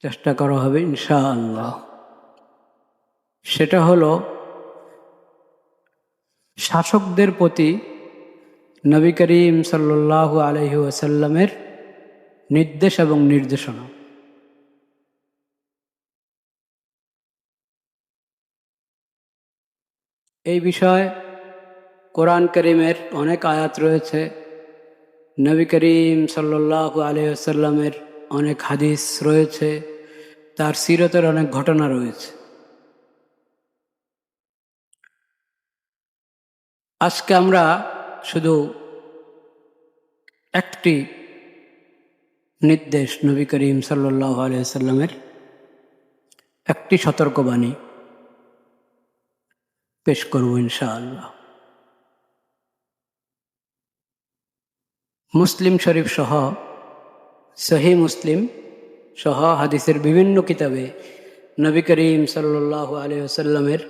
চেষ্টা করা হবে ইনশা আল্লাহ সেটা হলো, শাসকদের প্রতি নবী করিম সাল্লাহ আলহি ওয়াসাল্লামের নির্দেশ এবং নির্দেশনা। এই বিষয়ে কোরআন করিমের অনেক আয়াত রয়েছে। নবী করিম সাল্লাহ আলহিহাল্লামের অনেক হাদিস রয়েছে, তার সিরতের অনেক ঘটনা রয়েছে। আজকে আমরা শুধু একটি নির্দেশ নবী করিম সাল্লাহ আলিয়াল্লামের একটি সতর্কবাণী পেশ করব ইনশাআল্লাহ। মুসলিম শরীফ সহ সহি মুসলিম সহ হাদিসের বিভিন্ন কিতাবে নবী করিম সাল্লাহ আলিয়াল্লামের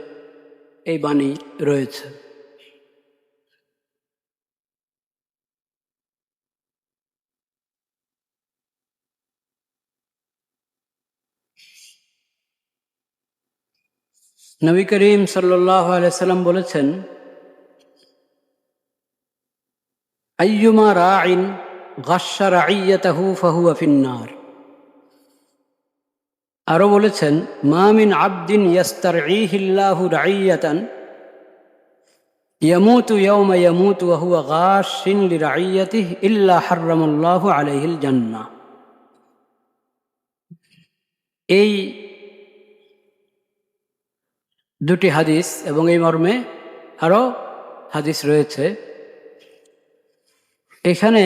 এই বাণী রয়েছে। নবী করিম সাল্লাহ আলাইসাল্লাম বলেছেন, আইয়ুমা রাইন গাসা রাইয়াতাহু ফাহুয়া ফিন্নার। আরও বলেছেন মামিন আবদিন ইয়াস্তার ইহিল্লাহু রাইয়াতান ইয়ামুতু ইয়াউমা ইয়ামুতু ওয়াহুয়া গাসিন লিরাইয়াতিহ ইল্লা হাররামাল্লাহু আলাইহিল জান্নাহ। এই দুটি হাদিস এবং এই মর্মে আরও হাদিস রয়েছে। এখানে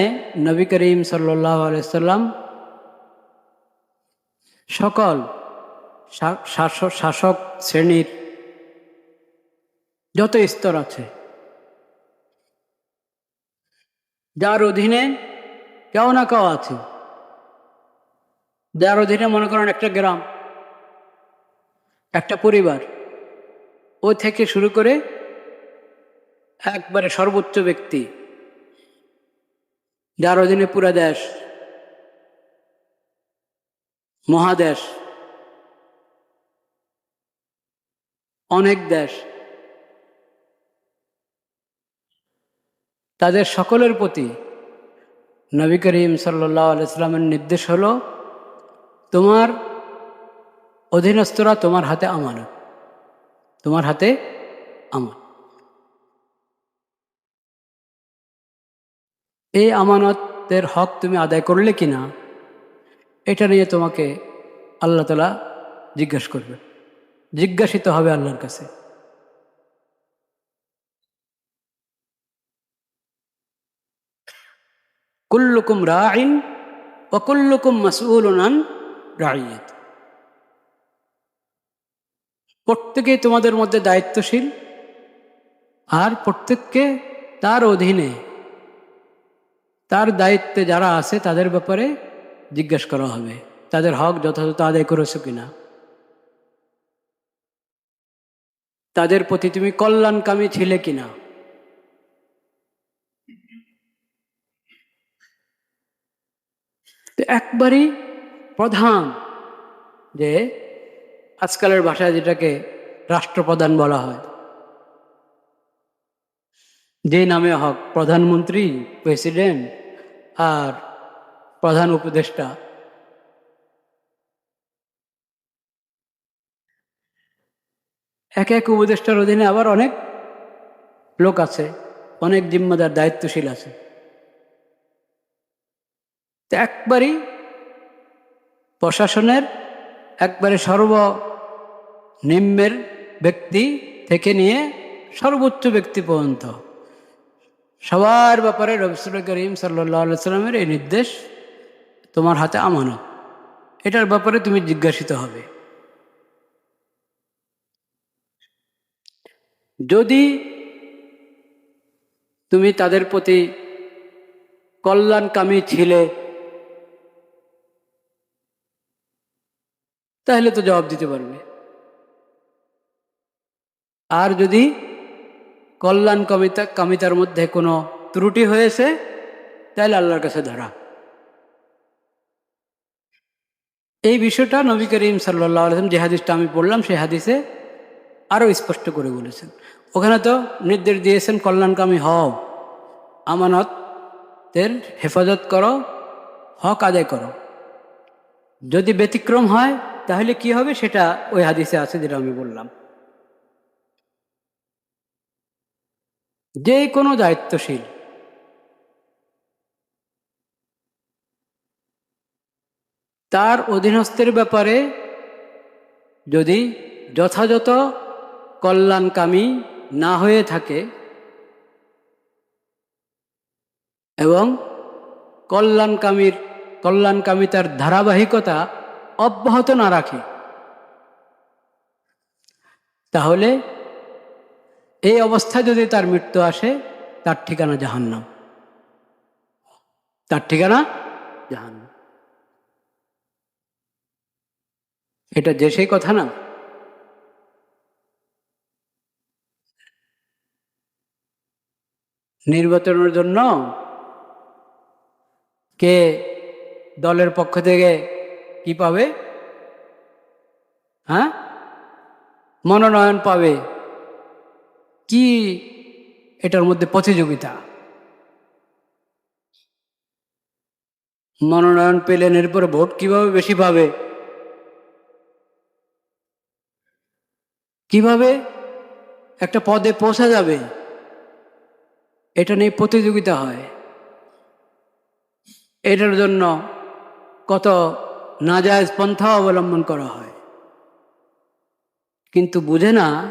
নবী করিম সাল্লাহ আলাইসাল্লাম সকল শাসক শ্রেণির যত স্তর আছে, যার অধীনে কেউ না কেউ আছে, যার অধীনে মনে করেন একটা গ্রাম, একটা পরিবার ও থেকে শুরু করে একবারে সর্বোচ্চ ব্যক্তি যার অধীনে পুরা দেশ, মহাদেশ, অনেক দেশ, তাদের সকলের প্রতি নবী করিম সাল্লাহ আলাইস্লামের নির্দেশ হলো, তোমার অধীনস্থরা তোমার হাতে আমানত, তোমার হাতে আমার এই আমানতের হক তুমি আদায় করলে কি না এটা নিয়ে তোমাকে আল্লাহ তালা জিজ্ঞাসা করবে। জিজ্ঞাসিত হবে আল্লাহর কাছে। কুল্লুকুম রাইন ও কুল্লুকুম মাসউলান রাইয়াত। প্রত্যেকেই তোমাদের মধ্যে দায়িত্বশীল, আর প্রত্যেককে তার অধীনে তার দায়িত্বে যারা আছে তাদের ব্যাপারে জিজ্ঞেস করা হবে। তাদের হক যথাযথ আদায় করেছ কিনা? তাদের প্রতি তুমি কল্যাণকামী ছিলে কিনা? একবারই প্রধান যে আজকালের ভাষায় যেটাকে রাষ্ট্রপ্রধান বলা হয়। যে নামে হক প্রধানমন্ত্রী, প্রেসিডেন্ট আর প্রধান উপদেষ্টা। এক এক উপদেষ্টার অধীনে আবার অনেক লোক আছে, অনেক জিম্মাদার, দায়িত্বশীল আছে। তো একবারই প্রশাসনের, একবারে সর্বনিম্নের ব্যক্তি থেকে নিয়ে সর্বোচ্চ ব্যক্তি পর্যন্ত সবার ব্যাপারে রবিসুল করিম সাল্লা সাল্লামের এই নির্দেশ তোমার হাতে আমানত। এটার ব্যাপারে তুমি জিজ্ঞাসিত হবে। যদি তুমি তাদের প্রতি কল্যাণকামী ছিলে, তাহলে তো জবাব দিতে পারবে। আর যদি কল্যাণ কমিতা কামিতার মধ্যে কোনো ত্রুটি হয়েছে? তাহলে আল্লাহর কাছে ধরা। এই বিষয়টা নবী করিম সাল্লাহ আলম যে হাদিসটা আমি পড়লাম, সেই হাদিসে আরও স্পষ্ট করে বলেছেন। ওখানে তো নির্দেশ দিয়েছেন, কল্যাণকামী হও, আমানতের হেফাজত করো, হক আদায় করো। যদি ব্যতিক্রম হয়, তাহলে কি হবে? সেটা ওই হাদিসে আছে যেটা আমি বললাম। যে কোনো দায়িত্বশীল। তার অধীনস্থের ব্যাপারে যদি যথাযথ কল্যাণকামী না হয়ে থাকে এবং কল্যাণকামীর কল্যাণকামিতার ধারাবাহিকতা অব্যাহত না রাখে, তাহলে এই অবস্থায় যদি তার মৃত্যু আসে, তার ঠিকানা জাহান্নাম। তার ঠিকানা জাহান্নাম। এটা যে সেই কথা না। নির্বাচনের জন্য কে দলের পক্ষ থেকে কি পাবে? হ্যাঁ? মনোনয়ন পাবে। কি এটার মধ্যে প্রতিযোগিতা? মনোনয়ন পেলেন এরপরে ভোট কীভাবে বেশি পাবে? কীভাবে একটা পদে পৌঁছা যাবে? এটা নিয়ে প্রতিযোগিতা হয়। এটার জন্য কত নাজায়জ পন্থা অবলম্বন করা হয়। কিন্তু বুঝে না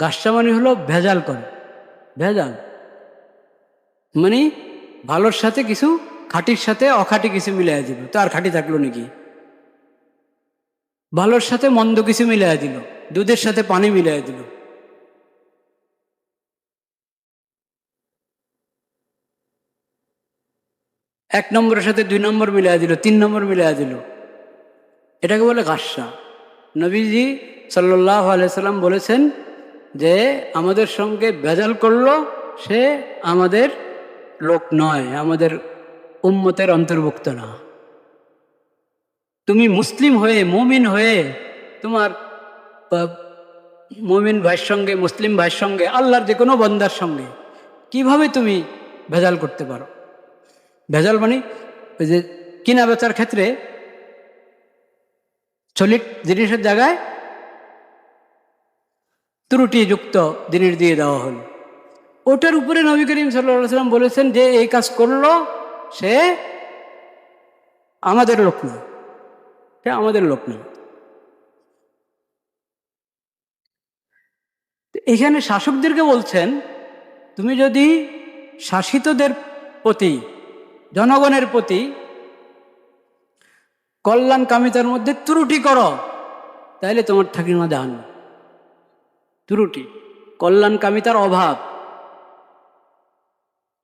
গাসা মানে হলো ভেজাল করে। ভেজাল। মানে ভালোর সাথে কিছু, খাঁটির সাথে অখাটি কিছু মিলাই দিল। তো আর খাঁটি থাকল নাকি? ভালোর সাথে মন্দ কিছু মিলাই দিল। দুধের সাথে পানি মিলাই দিল। এক নম্বরের সাথে দুই নম্বর মিলাই দিল, তিন নম্বর মিলাই দিল। এটাকে বলে গাসা নবীজি সাল্লাহ আলাইসাল্লাম বলেছেন যে আমাদের সঙ্গে ভেজাল করল, সে আমাদের লোক নয়, আমাদের উম্মতের অন্তর্ভুক্ত না। তুমি মুসলিম হয়ে, মুমিন হয়ে, তোমার মুমিন ভাইয়ের সঙ্গে, মুসলিম ভাইয়ের সঙ্গে, আল্লাহর যে কোনো বন্দার সঙ্গে, কীভাবে তুমি ভেজাল করতে পারো? ভেজাল মানে ওই যে কিনা বেচার ক্ষেত্রে চলিক জিনিসের জায়গায় ত্রুটিযুক্ত জিনিস দিয়ে দেওয়া হল। ওটার উপরে নবী করিম সাল্লাম বলেছেন যে এই কাজ করল সে আমাদের লোক না। সে আমাদের লোক না। এখানে শাসকদেরকে বলছেন, তুমি যদি শাসিতদের প্রতি, জনগণের প্রতি কল্যাণ কামিতার মধ্যে ত্রুটি করো তাহলে তোমার ঠাকিমা জাহান ত্রুটি কল্যাণ কামিতার অভাব।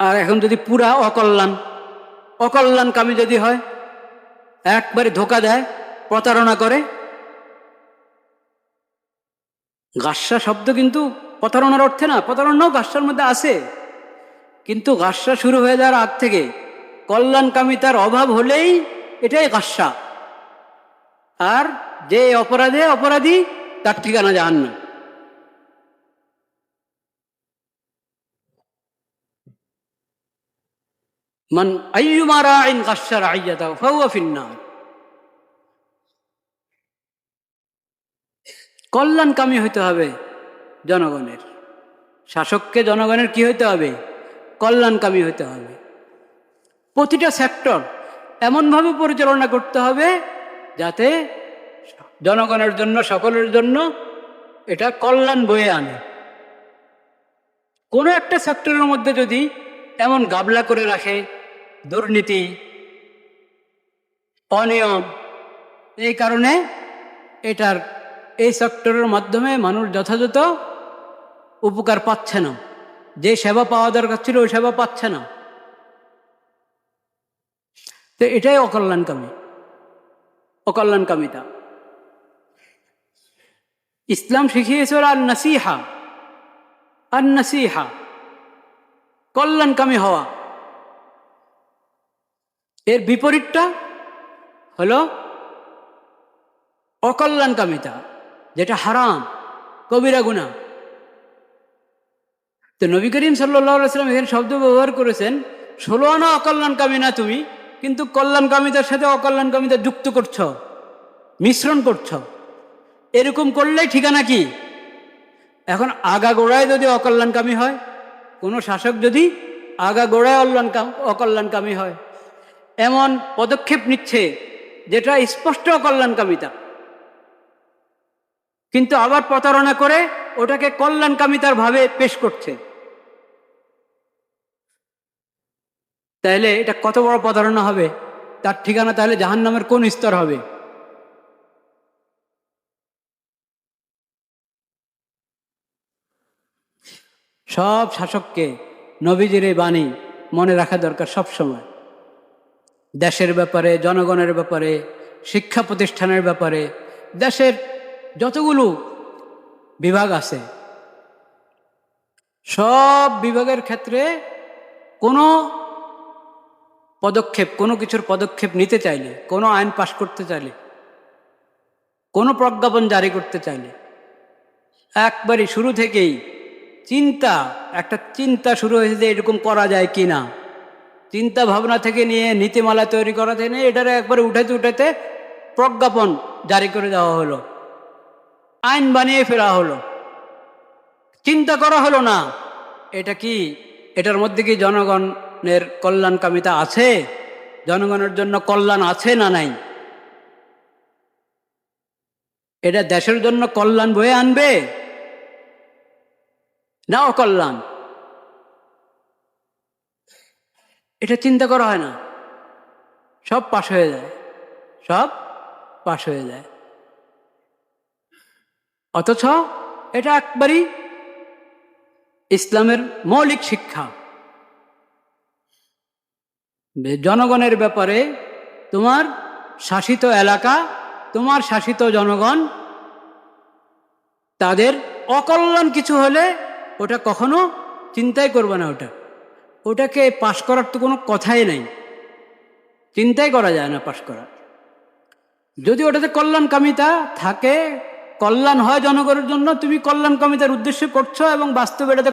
আর এখন যদি পুরা অকল্যাণ, অকল্যাণকামী যদি হয়, একবারে ধোকা দেয়, প্রতারণা করে। গাসা শব্দ কিন্তু প্রতারণার অর্থে না, প্রতারণাও গাসার মধ্যে আছে। কিন্তু গাসা শুরু হয়ে যাওয়ার আগ থেকে কল্যাণকামিতার অভাব হলেই এটাই গাসা আর যে অপরাধে অপরাধী, তার ঠিকানা জাহান না মান আইয়ুমারা আইন গাসার আইয়াতা ফাহুয়া ফিন্নার। কল্যাণকামী হইতে হবে জনগণের। শাসককে জনগণের কি হইতে হবে? কল্যাণকামী হইতে হবে। প্রতিটা সেক্টর এমনভাবে পরিচালনা করতে হবে যাতে জনগণের জন্য, সকলের জন্য এটা কল্যাণ বয়ে আনে। কোনো একটা সেক্টরের মধ্যে যদি এমন গাবলা করে রাখে দুর্নীতি, অনিয়ম, এই কারণে এটার, এই সেক্টরের মাধ্যমে মানুষ যথাযথ উপকার পাচ্ছে না। যে সেবা পাওয়া দরকার ছিল, ওই সেবা পাচ্ছে না। তো এটাই অকল্যাণকামী। অকল্যাণকামিতা। ইসলাম শিখিয়েছে আর নাসিহা আর নাসিহা কল্যাণকামী হওয়া। এর বিপরীতটা হলো অকল্যাণকামিতা, যেটা হারাম, কবিরা গুণা তো নবী করিম সাল্লাম এখানে শব্দ ব্যবহার করেছেন, ষোলো আনা অকল্যাণকামী না তুমি, কিন্তু কল্যাণকামিতার সাথে অকল্যাণকামিতা যুক্ত করছ, মিশ্রণ করছ। এরকম করলেই ঠিকানা কি? এখন আগা গোড়ায় যদি অকল্যাণকামী হয়, কোনো শাসক যদি আগা গোড়ায় অল্যাণকাম অকল্যাণকামী হয় এমন পদক্ষেপ নিচ্ছে যেটা স্পষ্ট অকল্যাণকামিতা কিন্তু আবার প্রতারণা করে ওটাকে কল্যাণকামিতার ভাবে পেশ করছে। তাহলে এটা কত বড় প্রতারণা হবে? তার ঠিকানা তাহলে জাহান নামের কোন স্তর হবে? সব শাসককে নবীজির বাণী মনে রাখা দরকার সব সময় দেশের ব্যাপারে, জনগণের ব্যাপারে, শিক্ষা প্রতিষ্ঠানের ব্যাপারে, দেশের যতগুলো বিভাগ আছে, সব বিভাগের ক্ষেত্রে কোনো পদক্ষেপ, কোনো কিছুর পদক্ষেপ নিতে চাইলে, কোনো আইন পাশ করতে চাইলে, কোনো প্রজ্ঞাপন জারি করতে চাইলে, একবারই শুরু থেকেই চিন্তা, একটা চিন্তা শুরু হয়েছে যে এরকম করা যায় কি না চিন্তা ভাবনা থেকে নিয়ে নীতিমালা তৈরি করা থেকে নিয়ে এটারে একবারে উঠাতে উঠাতে প্রজ্ঞাপন জারি করে দেওয়া হলো। আইন বানিয়ে ফেরা হলো। চিন্তা করা হলো না। এটা কি, এটার মধ্যে কি জনগণের কল্যাণকামিতা আছে? জনগণের জন্য কল্যাণ আছে না নাই? এটা দেশের জন্য কল্যাণ বয়ে আনবে? না অকল্যাণ। এটা চিন্তা করা হয় না। সব পাশ হয়ে যায়। সব পাশ হয়ে যায়। অথচ এটা একবারই ইসলামের মৌলিক শিক্ষা। জনগণের ব্যাপারে তোমার শাসিত এলাকা, তোমার শাসিত জনগণ, তাদের অকল্যাণ কিছু হলে ওটা কখনো চিন্তাই করবে না ওটা। ওটাকে পাশ করার তো কোনো কথাই নাই। চিন্তাই করা যায় না পাশ করার। যদি ওটাতে কল্যাণ কামিতা থাকে, কল্যাণ হয় জনগণের জন্য, তুমি কল্যাণ কল্যাণকামিতার উদ্দেশ্যে করছ এবং বাস্তবে এটাতে